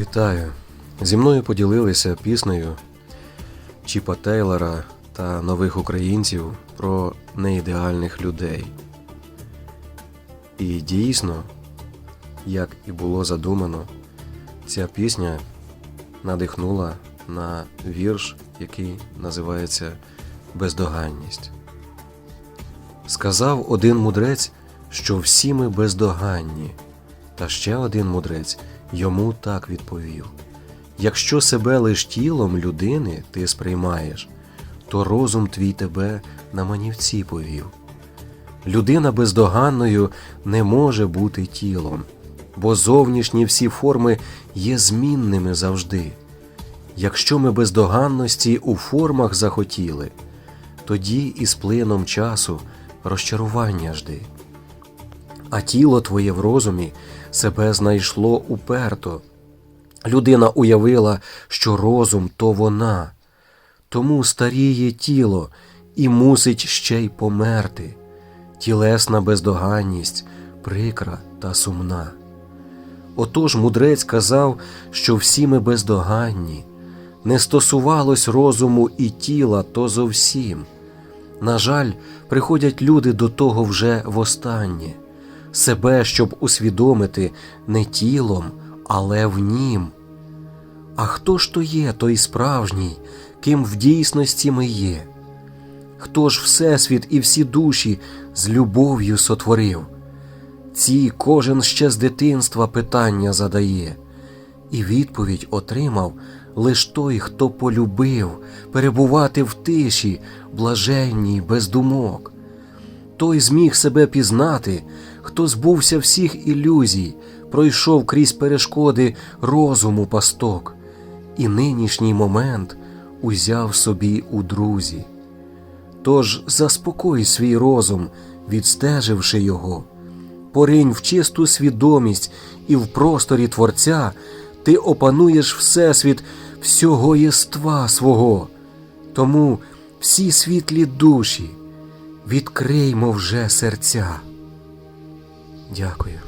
Вітаю! Зі мною поділилися піснею Чіпа Тейлора та нових українців про неідеальних людей. І дійсно, як і було задумано, ця пісня надихнула на вірш, який називається Бездоганність. Сказав один мудрець, що всі ми бездоганні, та ще один мудрець йому так відповів: Якщо себе лиш тілом людини ти сприймаєш, то розум твій тебе на манівці повів. Людина бездоганною не може бути тілом, бо зовнішні всі форми є змінними завжди. Якщо ми бездоганності у формах захотіли, тоді із плином часу розчарування жди. А тіло твоє в розумі себе знайшло уперто. Людина уявила, що розум то вона, тому старіє тіло і мусить ще й померти. Тілесна бездоганність прикра та сумна. Отож мудрець казав, що всі ми бездоганні, не стосувалось розуму і тіла то зовсім. На жаль, приходять люди до того вже востаннє, себе, щоб усвідомити не тілом, але в нім. А хто ж то є той справжній, ким в дійсності ми є? Хто ж Всесвіт і всі душі з любов'ю сотворив? Ці кожен ще з дитинства питання задає, і відповідь отримав лиш той, хто полюбив перебувати в тиші, блаженній, без думок. Той зміг себе пізнати, хто збувся всіх ілюзій, пройшов крізь перешкоди розуму пасток, і нинішній момент узяв собі у друзі. Тож заспокой свій розум, відстеживши його, поринь в чисту свідомість і в просторі Творця ти опануєш Всесвіт всього єства свого. Тому всі світлі душі відкриймо вже серця. Дякую.